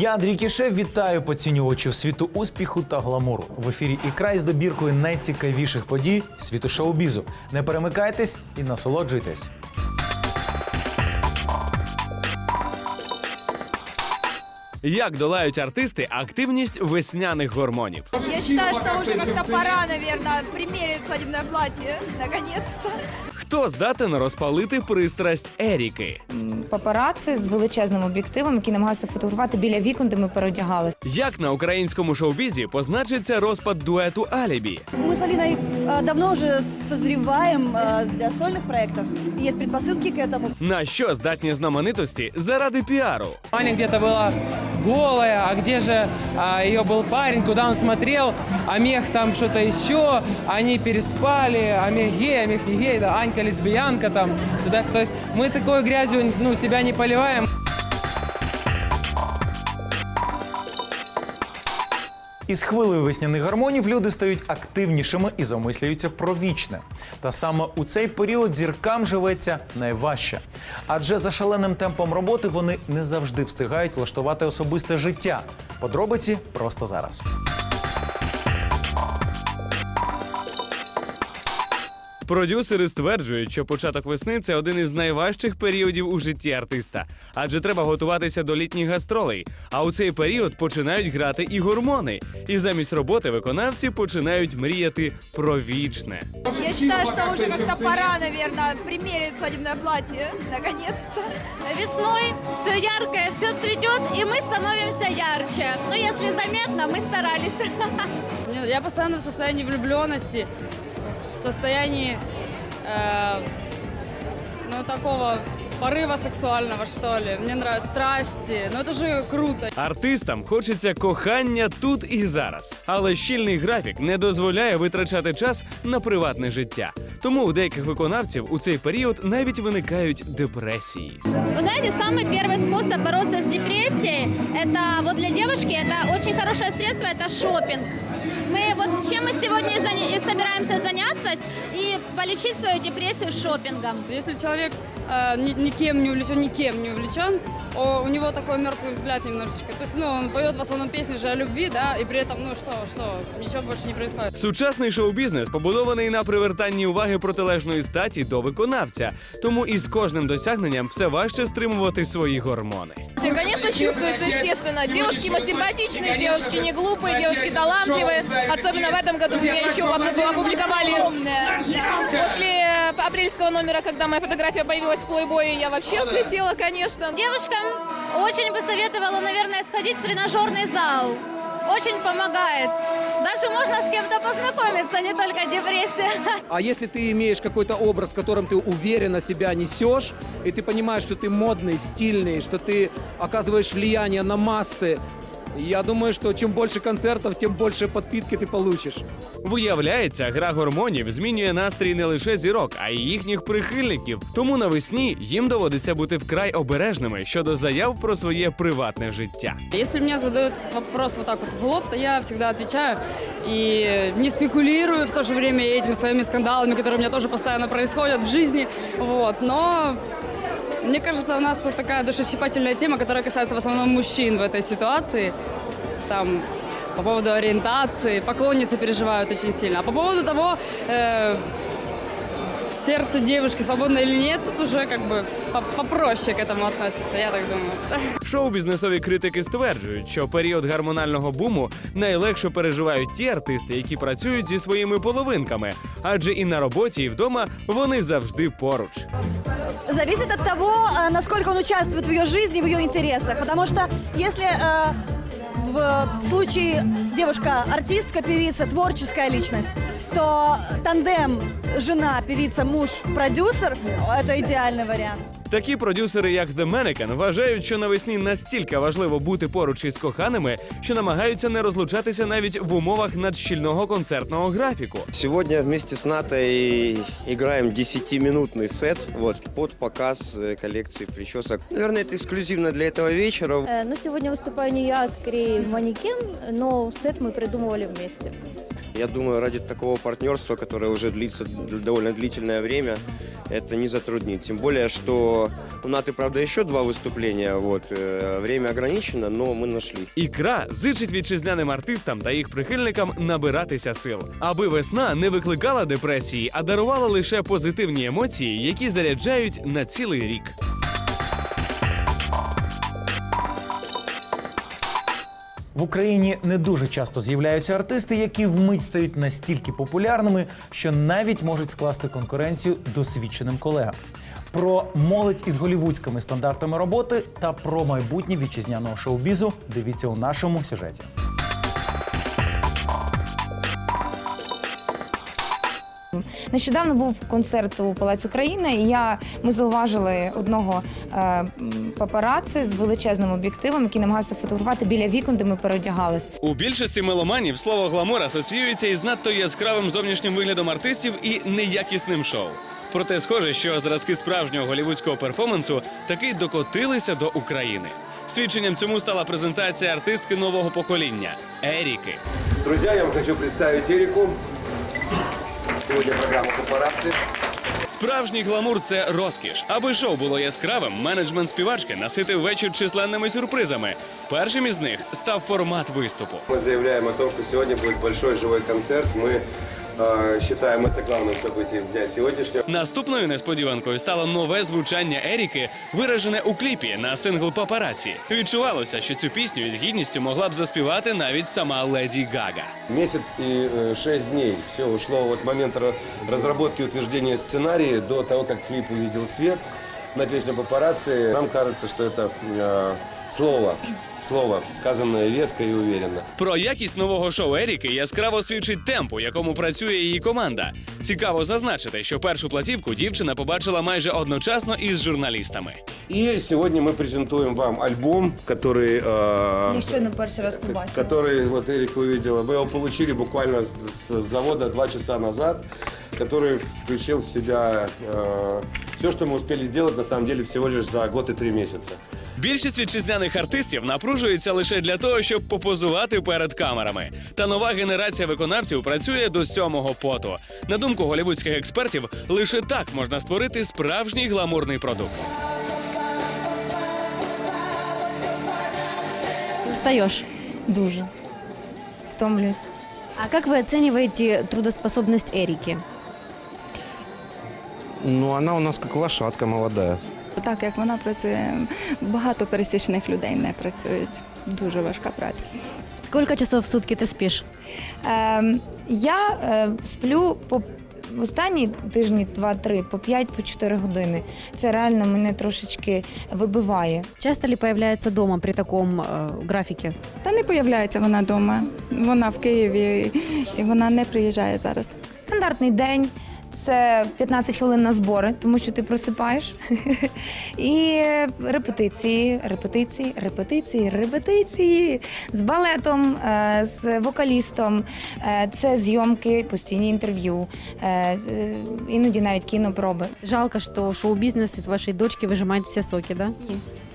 Я Андрій Кішев вітаю поцінювачів світу успіху та гламуру. В ефірі ікрай з добіркою найцікавіших подій світу шоу-бізу. Не перемикайтесь і насолоджуйтесь. Як долають артисти активність весняних гормонів? Я считаю, что уже как-то пора, наверное, примерить свадебное платье. Наконец-то. Хто здатен розпалити пристрасть Еріки? папараці з величезним об'єктивом, які намагаються фотографувати біля вікон, де ми переодягалися. Як на українському шоу-бізі позначиться розпад дуету Алібі? Мы с Алиной э, давно уже созреваем э, для сольных проектов. И Есть предпосылки к этому. На що здатні знаменитості заради піару? Аня где-то была голая, а где же а, ее был парень, куда он смотрел, а мех там что-то еще, они переспали, а мех гей, а мех не гей, да, Анька лесбиянка там, туда, то есть мы такой грязью, ну, себя не поливаем. Із хвилею весняних гормонів люди стають активнішими і замислюються про вічне. Та саме у цей період зіркам живеться найважче. Адже за шаленим темпом роботи вони не завжди встигають влаштувати особисте життя. Подробиці просто зараз. Продюсери стверджують, що початок весни це один із найважчих періодів у житті артиста, адже треба готуватися до літніх гастролей. А у цей період починають грати і гормони. І замість роботи виконавці починають мріяти про вічне. Я считаю, что уже как-то пора, наверное, примерить свадебное платье. Наконец-то. Весной все яркое, все цветет, и мы становимся ярче. Ну, если заметно, мы старались. Я постоянно в состоянии влюбленности, состоянии э, ну, такого порыва сексуального, что ли. Мне нравятся страсти. Ну это же круто. Артистам хочеться кохання тут і зараз, але щільний графік не дозволяє витрачати час на приватне життя. Тому у деяких виконавців у цей період навіть виникають депресії. Вы знаете, самый первый способ бороться с депрессией, это вот для девушки, это очень хорошее средство, это шопинг. Мы вот чем мы сегодня и, заня- и собираемся заняться и полечить свою депрессию шопингом. Если человек э, ни- никем не увлечен, никем не увлечен, о, у него такой мертвый взгляд немножечко. То есть, ну, он поет в основном песни же о любви, да, и при этом, ну что, что, ничего больше не происходит. Сучасний шоу-бізнес побудований на привертанні уваги протилежної статі до виконавця, тому із кожним досягненням все важче стримувати свої гормони. Конечно, чувствуется, естественно. Девушки мы симпатичные, девушки не глупые, девушки талантливые. Особенно в этом году меня еще опу- опубликовали после апрельского номера, когда моя фотография появилась в плейбое, я вообще взлетела, конечно. Девушкам очень бы советовала, наверное, сходить в тренажерный зал. Очень помогает. Даже можно с кем-то познакомиться, не только депрессия. А если ты имеешь какой-то образ, в котором ты уверенно себя несешь, и ты понимаешь, что ты модный, стильный, что ты оказываешь влияние на массы, я думаю, что чем больше концертов, тем больше подпитки ты получишь. Виявляється, гра гормонів змінює настрій не лише зірок, а й їхніх прихильників. Тому навесні їм доводиться бути вкрай обережними щодо заяв про своє приватне життя. Если мне задают вопрос вот так вот в лоб, то я всегда отвечаю и не спекулирую в то же время этими своими скандалами, которые у меня тоже постоянно происходят в жизни. Вот, но мне кажется, у нас тут такая душесчипательная тема, которая касается в основном мужчин в этой ситуации. Там по поводу ориентации, поклонницы переживают очень сильно. А по поводу того, э, сердце девушки свободно или нет, тут уже как бы по- попроще к этому относится, я так думаю. Шоу-бізнесові критики стверджують, що період гормонального буму найлегше переживають ті артисти, які працюють зі своїми половинками, адже і на роботі, і вдома вони завжди поруч. Зависит от того, э, насколько он участвует в ее жизни, в ее интересах. Потому что если э, в, в случае девушка артистка, певица, творческая личность, то тандем жена, певица, муж, продюсер – это идеальный вариант. Такі продюсери, як The Mannequin, вважають, що навесні настільки важливо бути поруч із коханими, що намагаються не розлучатися навіть в умовах надщільного концертного графіку. Сегодня вместе с Натой играем 10-минутный сет вот, под показ э, коллекции причесок. Наверное, это эксклюзивно для этого вечера. Ну, сегодня выступаю не я, а скорее манекен, но сет мы придумывали вместе. Я думаю, ради такого партнерства, которое уже длится д- довольно длительное время, это не затруднит. Тем более, что у Наты, правда, еще два выступления. Вот, э, время ограничено, но мы нашли. Ікра зичить вітчизняним артистам та їх прихильникам набиратися сил, аби весна не викликала депресії, а дарувала лише позитивні емоції, які заряджають на цілий рік. В Україні не дуже часто з'являються артисти, які вмить стають настільки популярними, що навіть можуть скласти конкуренцію досвідченим колегам. Про молодь із голівудськими стандартами роботи та про майбутнє вітчизняного шоу-бізу дивіться у нашому сюжеті. Нещодавно був концерт у Палац України, і я ми зауважили одного е, папараці з величезним об'єктивом, який намагався фотографувати біля вікон, де ми переодягались. У більшості меломанів слово гламур асоціюється із надто яскравим зовнішнім виглядом артистів і неякісним шоу. Проте схоже, що зразки справжнього голівудського перформансу таки докотилися до України. Свідченням цьому стала презентація артистки нового покоління Еріки. Друзья, я вам хочу представить Эрику. Сегодня программа «Папарацци». Справжній гламур це розкіш. Аби шоу було яскравим, менеджмент співачки наситив вечір численними сюрпризами. Першим із них став формат виступу. Мы заявляем о том, что сегодня будет большой живой концерт. Мы э, считаем это главным событием дня сегодняшнего. Наступною несподіванкою стало нове звучання Еріки, виражене у кліпі на сингл Папараці. Відчувалося, що цю пісню із гідністю могла б заспівати навіть сама Леді Гага. Месяц и э, шесть дней. Все ушло от момента ра- разработки и утверждения сценария до того, как клип увидел свет на песню «Папарацци». Нам кажется, что это э, слово, слово, сказанное веско и уверенно. Про якість нового шоу Еріки яскраво свідчить темп, у якому працює її команда. Цікаво зазначити, що першу платівку дівчина побачила майже одночасно із журналістами. И сегодня мы презентуем вам альбом, который... э, Я щойно перший раз побачила. который вот Эрика увидела. Мы его получили буквально с, с завода два часа назад, который включил в себя все, что мы успели сделать на самом деле всего лишь за год и три месяца. Більшість вітчизняних артистів напружується лише для того, щоб попозувати перед камерами. Та нова генерація виконавців працює до сьомого поту. На думку голівудських експертів, лише так можна створити справжній гламурний продукт. Устаешь. Дуже втомлююсь. А как вы оцениваете трудоспособность Эрики? Ну, она у нас как лошадка молодая. Так як вона працює, багато пересічних людей не працюють. Дуже важка праця. Сколько часов в сутки ты спишь? Ем, я е, сплю по в останні тижні, два-три, по 5-4 години. Це реально мене трошечки вибиває. Часто ли появляется дома при таком э, графике? Та не появляється вона вдома. Вона в Києві і вона не приїжджає зараз. Стандартний день. Це 15 хвилин на збори, тому що ти просипаєш. І репетиції, репетиції, репетиції, репетиції з балетом, е, з вокалістом. Е, Це зйомки, постійні інтерв'ю, е, іноді навіть кінопроби. Жалко, что шоу-бизнес из вашей дочки выжимает все соки, да?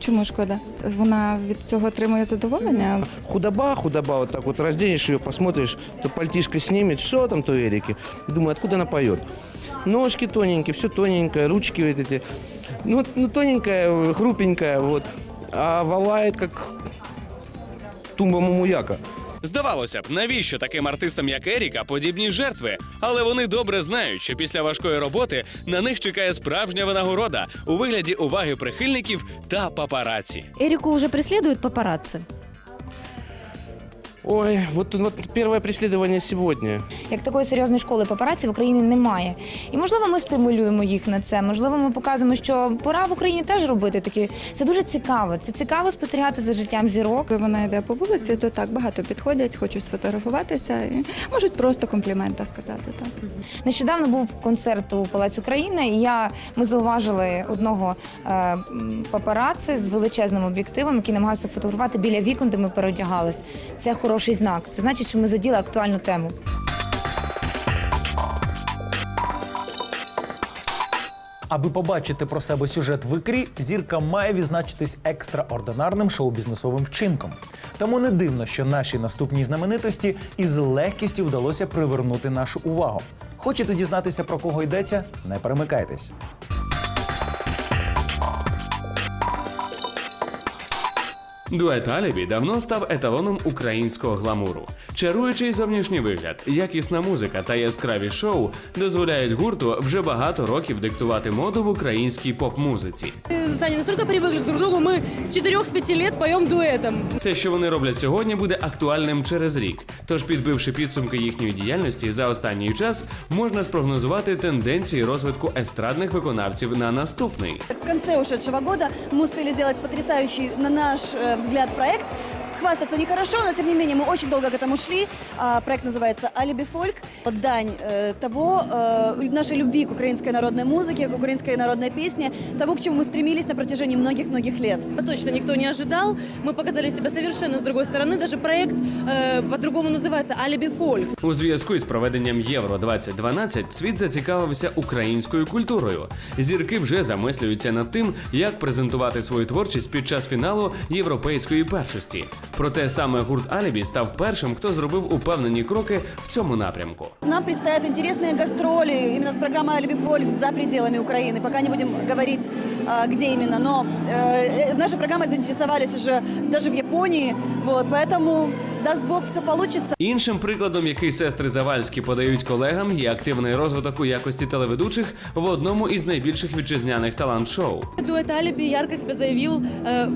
Чому шкода? Вона від цього отримує задоволення. Худоба, худоба, вот так вот разденешь ее, посмотришь, то пальтишко снимет, что там то Эрики. Думаю, откуда она поет. Ножки тоненькие, все тоненькое, ручки вот эти. Ну, ну тоненькая, э, хрупенькая, вот. А валает, как тумба мумуяка. Здавалося б, навіщо таким артистам, як Еріка, подібні жертви? Але вони добре знають, що після важкої роботи на них чекає справжня винагорода у вигляді уваги прихильників та папараці. Еріку вже прислідують папарацци. Ой, вот, вот первое преследование сегодня. Як такої серйозної школи папараці в Україні немає. І можливо, ми стимулюємо їх на це. Можливо, ми показуємо, що пора в Україні теж робити такі. Це дуже цікаво. Це цікаво спостерігати за життям зірок. Коли вона йде по вулиці, то так багато підходять, хочуть сфотографуватися і можуть просто компліменти сказати. Так. Нещодавно був концерт у Палац України, і я ми зауважили одного е, папараці з величезним об'єктивом, який намагався фотографувати біля вікон, де ми переодягались. Це хороший знак. Це значить, що ми заділи актуальну тему. Аби побачити про себе сюжет в ікрі, зірка має відзначитись екстраординарним шоу-бізнесовим вчинком. Тому не дивно, що нашій наступній знаменитості із легкістю вдалося привернути нашу увагу. Хочете дізнатися про кого йдеться? Не перемикайтесь. Дует Алібі давно став еталоном українського гламуру. Чаруючий зовнішній вигляд, якісна музика та яскраві шоу дозволяють гурту вже багато років диктувати моду в українській поп-музиці. Саня, настолько привыкли друг к другу, мы с 4-5 лет поем дуэтом. Те, що вони роблять сьогодні, буде актуальним через рік. Тож, підбивши підсумки їхньої діяльності за останній час, можна спрогнозувати тенденції розвитку естрадних виконавців на наступний. В конце ушедшего года мы успели сделать потрясающий, на наш э, взгляд, проект. Хвастаться нехорошо, но тем не менее мы очень долго к этому шли. А, проект называется «Алиби фольк». Дань э, того, э, нашей любви к украинской народной музыке, к украинской народной песне, того, к чему мы стремились на протяжении многих-многих лет. Точно никто не ожидал. Мы показали себя совершенно с другой стороны. Даже проект э, по-другому называется «Алиби фольк». У зв'язку із проведенням Євро 2012 світ зацікавився українською культурою. Зірки вже замислюються над тим, як презентувати свою творчість під час фіналу європейської першості. Проте саме гурт Алібі став першим, хто зробив упевнені кроки в цьому напрямку. Нам предстоят интересные гастроли именно с программой «Алиби фольк» за пределами Украины. Пока не будем говорить, а, где именно, но э, нашей программой заинтересовались уже даже в Японии. Вот, поэтому, даст Бог, все получится. Іншим прикладом, який сестри Завальські подають колегам, є активний розвиток у якості телеведучих в одному із найбільших вітчизняних талант-шоу. Дуэт «Алиби» ярко себя заявил э,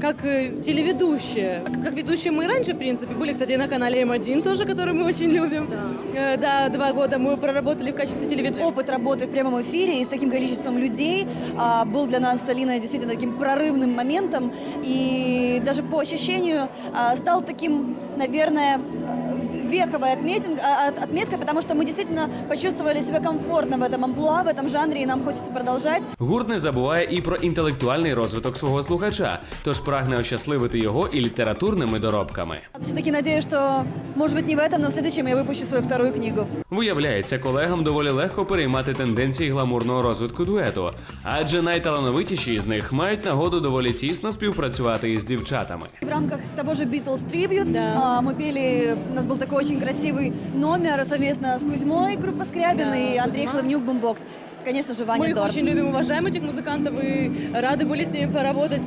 как э, телеведущая. Как, как ведущие мы и раньше, в принципе, были, кстати, на канале М1 тоже, который мы очень любим. Да. да, два года мы проработали в качестве телеведущих. Опыт работы в прямом эфире и с таким количеством людей а, был для нас с Алиной действительно таким прорывным моментом. И даже по ощущению а, стал таким, наверное, э, веховой отметин, а, от- отметкой, потому что мы действительно почувствовали себя комфортно в этом амплуа, в этом жанре, и нам хочется продолжать. Гурт не забуває і про інтелектуальний розвиток свого слухача, тож прагне ощасливити його і літературними доробками. Все-таки надеюсь, что, может быть, не в этом, но в следующем я выпущу свою вторую книгу. Виявляється, колегам доволі легко переймати тенденції гламурного розвитку дуету, адже найталановитіші з них мають нагоду доволі тісно співпрацювати із дівчатами. В рамках того же Beatles Tribute а, мы пели, у нас был такой очень красивый номер совместно с Кузьмой, группа Скрябин и Андрей Хлевнюк, Бумбокс. Конечно же, Ваня Мы их Дор. очень любим, уважаем этих музыкантов и рады были с ними поработать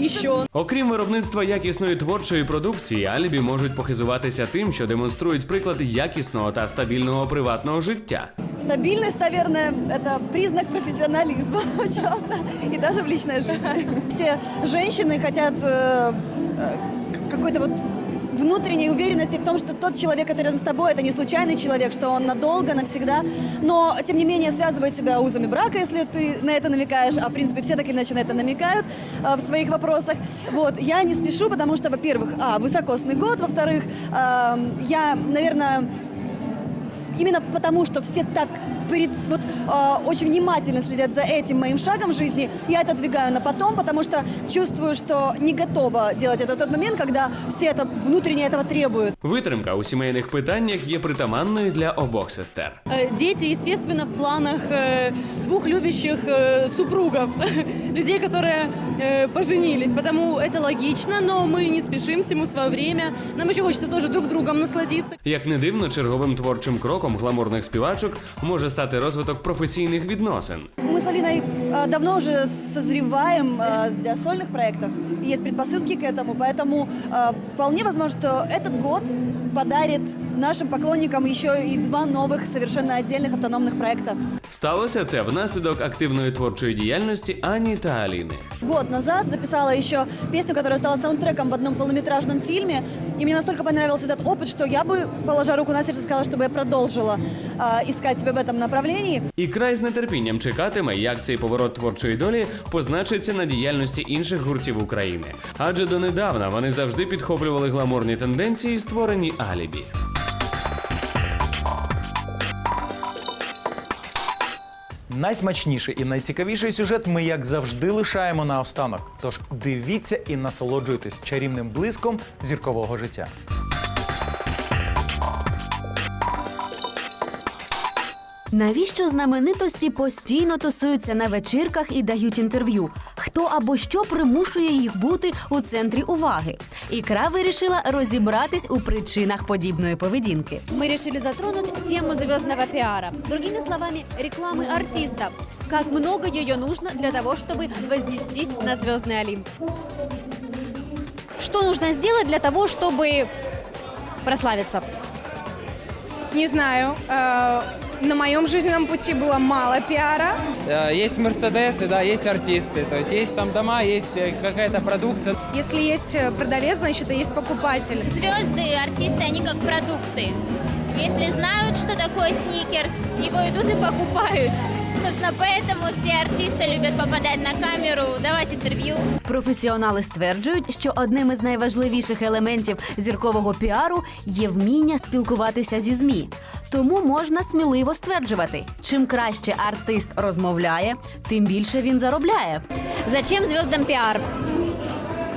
еще. Окрім виробництва якісної творчої продукції, Алібі можуть похизуватися тим, що демонструють приклад якісного та стабільного приватного життя. Стабильность, наверное, это признак профессионализма в чем-то и даже в личной жизни. Все женщины хотят э, э, какой-то вот внутренней уверенности в том, что тот человек, который рядом с тобой, это не случайный человек, что он надолго, навсегда, но, тем не менее, связывает себя узами брака, если ты на это намекаешь, а, в принципе, все так или иначе на это намекают э, в своих вопросах. Вот, я не спешу, потому что, во-первых, а, высокосный год, во-вторых, э, я, наверное, именно потому, что все так перед, вот, э, очень внимательно следят за этим моим шагом в жизни, я это двигаю на потом, потому что чувствую, что не готова делать это в тот момент, когда все это внутренне этого требуют. Витримка у сімейних питаннях є притаманною для обох сестер. Э, Дети, естественно, в планах э, двух любящих э, супругов, людей, которые э, поженились. Потому это логично, но мы не спешим всему свое время. Нам еще хочется тоже друг другом насладиться. Як не дивно, черговим творчим кроком гламурних співачок може стати розвиток професійних відносин. Мы с Алиной э, давно уже созреваем э, для сольных проектов. И Есть предпосылки к этому, поэтому э, вполне возможно, что этот год подарит нашим поклонникам еще и два новых совершенно отдельных автономных проекта. Сталося це внаслідок активної творчої діяльності Ані та Аліни. Год назад записала еще песню, которая стала саундтреком в одном полнометражном фильме. И мне настолько понравился этот опыт, что я бы, положа руку на сердце, сказала, чтобы я продолжила э, искать себя в этом направлении. І край з нетерпінням чекатиме, як цей поворот творчої долі позначиться на діяльності інших гуртів України. Адже донедавна вони завжди підхоплювали гламурні тенденції, створені Алібі. Найсмачніший і найцікавіший сюжет ми, як завжди, лишаємо на останок. Тож дивіться і насолоджуйтесь чарівним блиском зіркового життя. Навіщо знаменитості постійно тусуються на вечірках і дають інтерв'ю? Хто Хто або що примушує їх бути у центрі уваги? Ікра вирішила розібратись у причинах подібної поведінки. Мы решили затронуть тему звездного пиара. Другими словами, рекламы артистов. Как много ее нужно для того, чтобы вознестись на звездный Олимп. Что нужно сделать для того, чтобы прославиться? Не знаю. э, На моем жизненном пути было мало пиара. Э, Есть Мерседесы, да, есть артисты. То есть есть там дома, есть э, какая-то продукция. Если есть э, продавец, значит и есть покупатель. Звезды и артисты, они как продукты. Если знают, что такое сникерс, его идут и покупают. Собственно, поэтому все артисты любят попадать на камеру, давать интервью. Професіонали стверджують, що одним із найважливіших елементів зіркового піару є вміння спілкуватися зі змі. Тому можна сміливо стверджувати, чим краще артист розмовляє, тим більше він заробляє. Зачем звездам пиар?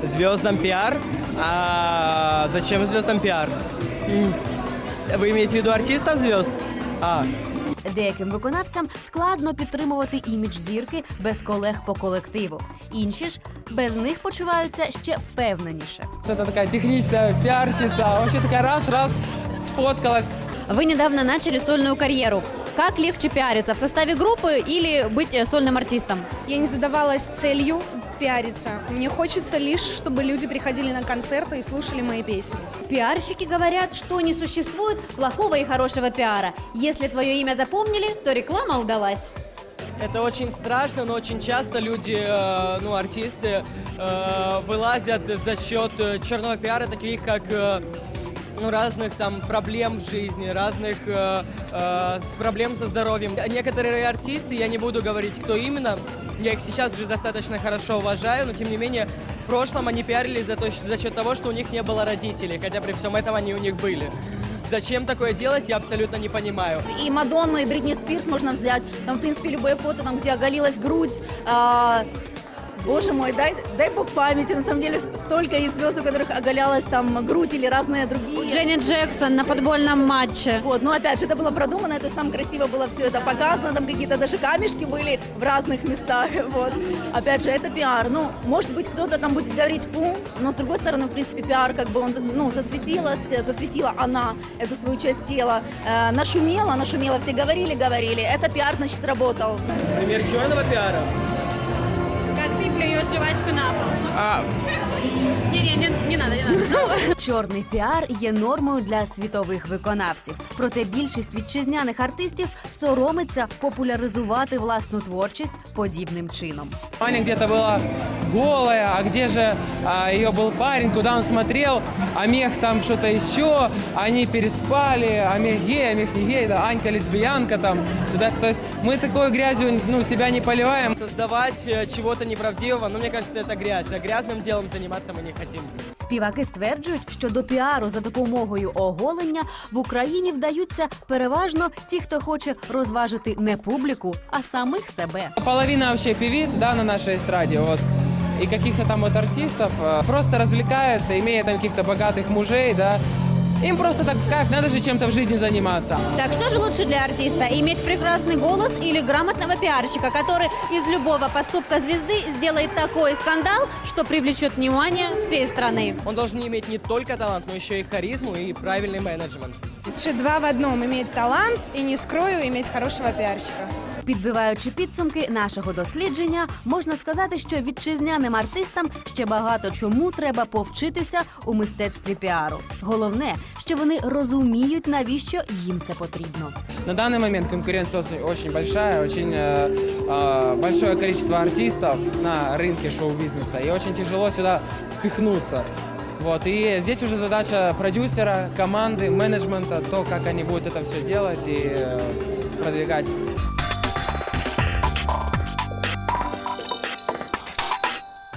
Звездам пиар? А зачем звездам пиар? Вы имеете в виду артистов звезд? А, Деяким виконавцям складно підтримувати імідж зірки без колег по колективу. Інші ж без них почуваються ще впевненіше. это такая техничная пиарщица. Вообще такая раз-раз сфоткалась. Вы недавно начали сольную карьеру. Как легче пиариться, в составе группы или быть э, сольным артистом? Я не задавалась целью пиариться. Мне хочется лишь, чтобы люди приходили на концерты и слушали мои песни. Пиарщики говорят, что не существует плохого и хорошего пиара. Если твое имя запомнили, то реклама удалась. Это очень страшно, но очень часто люди, э, ну, артисты, э, вылазят за счет черного пиара, таких как э, ну, разных там проблем в жизни, разных э, э, с проблем со здоровьем. Некоторые артисты, я не буду говорить, кто именно, я их сейчас уже достаточно хорошо уважаю, но тем не менее в прошлом они пиарились за, то, за счет того, что у них не было родителей, хотя при всем этом они у них были. Зачем такое делать, я абсолютно не понимаю. И Мадонну, и Бритни Спирс можно взять. Там, в принципе, любое фото, там, где оголилась грудь. А, Боже мой, дай, дай бог памяти. На самом деле, столько есть звезд, у которых оголялась там грудь или разные другие. Дженни Джексон на футбольном матче. Вот, но опять же, это было продумано, то есть там красиво было все это показано, там какие-то даже камешки были в разных местах, вот. Опять же, это пиар. Ну, может быть, кто-то там будет говорить фу, но с другой стороны, в принципе, пиар, как бы он, ну, засветилась, засветила она эту свою часть тела, э, нашумела, нашумела, все говорили, говорили, это пиар, значит, сработал. Пример черного пиара. Ты жвачку на пол. А, Не-не, не, не надо, не надо. Чорний піар є нормою для світових виконавців. Проте більшість вітчизняних артистів соромиться популяризувати власну творчість подібним чином. Аня где-то была голая, а где же а, ее был парень, куда он смотрел, а мех там что-то еще, они переспали, а мех гей, а мех не гей, да, Анька лесбиянка там. Да, то есть мы такой грязью ну, себя не поливаем. Создавать э, чего-то неправдивого, ну мне кажется, это грязь, а грязным делом заниматься мы не хотим. Співаки стверджують, що до піару за допомогою оголення в Україні вдаються переважно ті, хто хоче розважити не публіку, а самих себе. Половина вообще певиц, да, на нашей эстраде, вот, и каких-то там вот артистов э, просто развлекаются, имея там каких-то богатых мужей, да, им просто так в кайф, надо же чем-то в жизни заниматься. Так что же лучше для артиста? Иметь прекрасный голос или грамотного пиарщика, который из любого поступка звезды сделает такой скандал, что привлечет внимание всей страны? Он должен иметь не только талант, но еще и харизму и правильный менеджмент. Лучше два в одном. Иметь талант и, не скрою, иметь хорошего пиарщика. Підбиваючи підсумки нашого дослідження, можна сказати, що вітчизняним артистам ще багато чому треба повчитися у мистецтві піару. Головне, що вони розуміють, навіщо їм це потрібно. На данный момент конкуренция очень, очень большая, очень э, э, большое количество артистов на рынке шоу-бизнеса, и очень тяжело сюда впихнуться. Вот, и здесь уже задача продюсера, команды, менеджмента, то, как они будут это все делать и э, продвигать.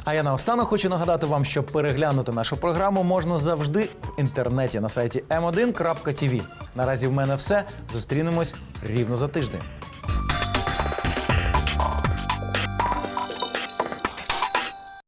А я наостанок хочу нагадати вам, що переглянути нашу програму можна завжди в інтернеті на сайті m1.tv. Наразі в мене все. Зустрінемось рівно за тиждень.